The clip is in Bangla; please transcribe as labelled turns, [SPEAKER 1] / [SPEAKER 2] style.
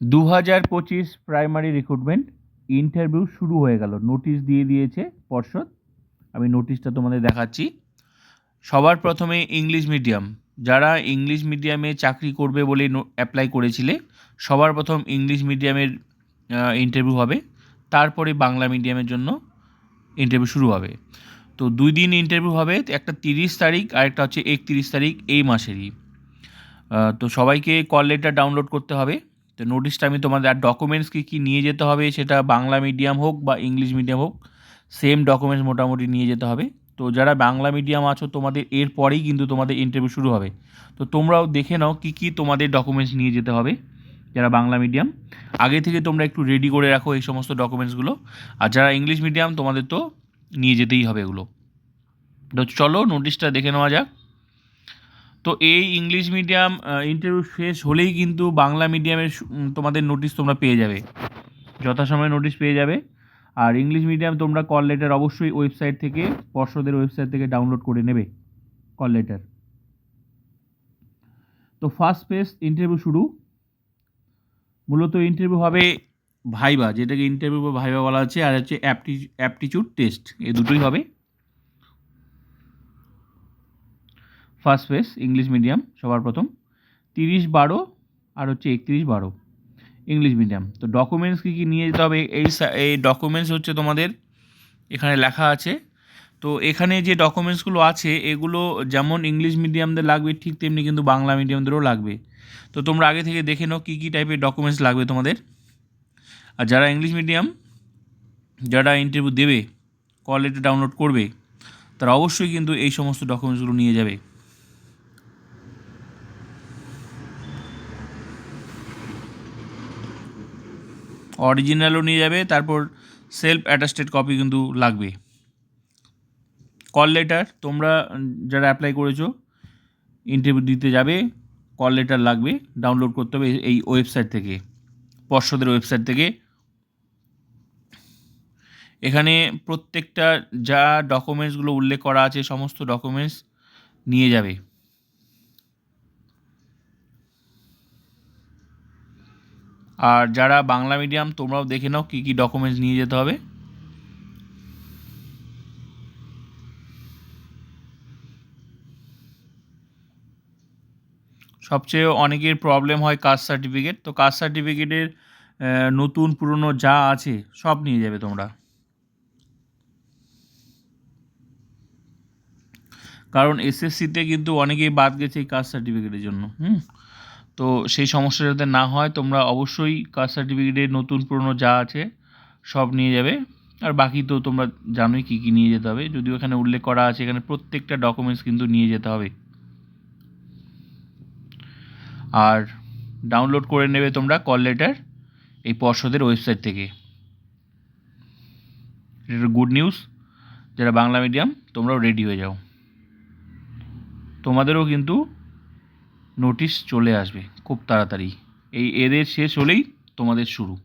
[SPEAKER 1] দু হাজার পঁচিশ প্রাইমারি রিক্রুটমেন্ট ইন্টারভিউ শুরু হয়ে গেল। নোটিশ দিয়ে দিয়েছে পর্ষদ। আমি নোটিশটা তোমাদের দেখাচ্ছি। সবার প্রথমে ইংলিশ মিডিয়াম যারা ইংলিশ মিডিয়ামে চাকরি করবে বলে অ্যাপ্লাই করেছিলে, সবার প্রথম ইংলিশ মিডিয়ামের ইন্টারভিউ হবে। তারপরে বাংলা মিডিয়ামের জন্য ইন্টারভিউ শুরু হবে। তো দুই দিন ইন্টারভিউ হবে, একটা তিরিশ তারিখ আর একটা হচ্ছে একত্রিশ তারিখ এই মাসেরই। তো সবাইকে কল লেটার ডাউনলোড করতে হবে। তো নোটিশটা আমি তোমাদের, আর ডকুমেন্টস কী কী নিয়ে যেতে হবে, সেটা বাংলা মিডিয়াম হোক বা ইংলিশ মিডিয়াম হোক সেম ডকুমেন্টস মোটামুটি নিয়ে যেতে হবে। তো যারা বাংলা মিডিয়াম আছো, তোমাদের এরপরেই কিন্তু তোমাদের ইন্টারভিউ শুরু হবে। তো তোমরাও দেখে নাও কী কী তোমাদের ডকুমেন্টস নিয়ে যেতে হবে, যারা বাংলা মিডিয়াম আগে থেকে তোমরা একটু রেডি করে রাখো এই সমস্ত ডকুমেন্টসগুলো আর যারা ইংলিশ মিডিয়াম তোমাদের তো নিয়ে যেতেই হবে এগুলো। তো চলো নোটিশটা দেখে নেওয়া যাক। তো এই ইংলিশ মিডিয়াম ইন্টারভিউ শেষ হলেই কিন্তু বাংলা মিডিয়ামের তোমাদের নোটিশ তোমরা পেয়ে যাবে। যথাসময়ে নোটিশ পেয়ে যাবে। আর ইংলিশ মিডিয়াম তোমরা কল লেটার অবশ্যই ওয়েবসাইট থেকে, পর্ষদের ওয়েবসাইট থেকে ডাউনলোড করে নেবে কল লেটার তো ফার্স্ট পেজ ইন্টারভিউ শুরু। মূলত ইন্টারভিউ হবে ভাইবা যেটাকে ইন্টারভিউ বা ভাইবা বলা হচ্ছে, আর হচ্ছে অ্যাপটি অ্যাপটিচিউড টেস্ট এই দুটোই হবে। ফার্স্ট ফেস ইংলিশ মিডিয়াম, সবার প্রথম। তিরিশ বারো আর হচ্ছে একত্রিশ বারো, ইংলিশ মিডিয়াম। তো ডকুমেন্টস কী কী নিয়ে যেতে হবে? এই এই ডকুমেন্টস হচ্ছে তোমাদের এখানে লেখা আছে। তো এখানে যে ডকুমেন্টসগুলো আছে, এগুলো যেমন ইংলিশ মিডিয়ামদের লাগবে, ঠিক তেমনি কিন্তু বাংলা মিডিয়ামদেরও লাগবে। তো তোমরা আগে থেকে দেখে নাও কী কী টাইপের ডকুমেন্টস লাগবে তোমাদের। আর যারা ইংলিশ মিডিয়াম, যারা ইন্টারভিউ দেবে কল ডাউনলোড করবে, তারা অবশ্যই কিন্তু এই সমস্ত ডকুমেন্টসগুলো নিয়ে যাবে। অরিজিনালও নিয়ে যাবে, তারপর সেলফ অ্যাটাস্টেড কপি কিন্তু লাগবে। কল লেটার তোমরা যারা অ্যাপ্লাই করেছ ইন্টারভিউ দিতে যাবে কল লেটার লাগবে ডাউনলোড করতে হবে এই ওয়েবসাইট থেকে, পর্ষদের ওয়েবসাইট থেকে। এখানে প্রত্যেকটা যা ডকুমেন্টসগুলো উল্লেখ করা আছে, সমস্ত ডকুমেন্টস নিয়ে যাবে। আর যারা বাংলা মিডিয়াম তোমরাও দেখে নাও কী কী ডকুমেন্টস নিয়ে যেতে হবে। সবচেয়ে অনেকের প্রবলেম হয় কাস্ট সার্টিফিকেট তো কাস্ট সার্টিফিকেটের নতুন, পুরনো যা আছে, সব নিয়ে যাবে তোমরা। কারণ এসএসসিতে কিন্তু অনেকেই বাদ গেছে এই কাস্ট সার্টিফিকেটের জন্য। হুম? তো সেই সমস্যা যাতে না হয়, তোমরা অবশ্যই কাস্ট সার্টিফিকেটে নতুন পুরনো যা আছে সব নিয়ে যাবে। আর বাকি তো তোমরা জানোই কী কী নিয়ে যেতে হবে। যদিও এখানে উল্লেখ করা আছে, এখানে প্রত্যেকটা ডকুমেন্টস কিন্তু নিয়ে যেতে হবে। আর ডাউনলোড করে নেবে তোমরা কল লেটার এই পর্ষদের ওয়েবসাইট থেকে। গুড নিউজ যারা বাংলা মিডিয়াম তোমরাও রেডি হয়ে যাও। তোমাদেরও কিন্তু নোটিশ চলে আসবে খুব তাড়াতাড়ি। এই এদের শেষ হলেই তোমাদের শুরু।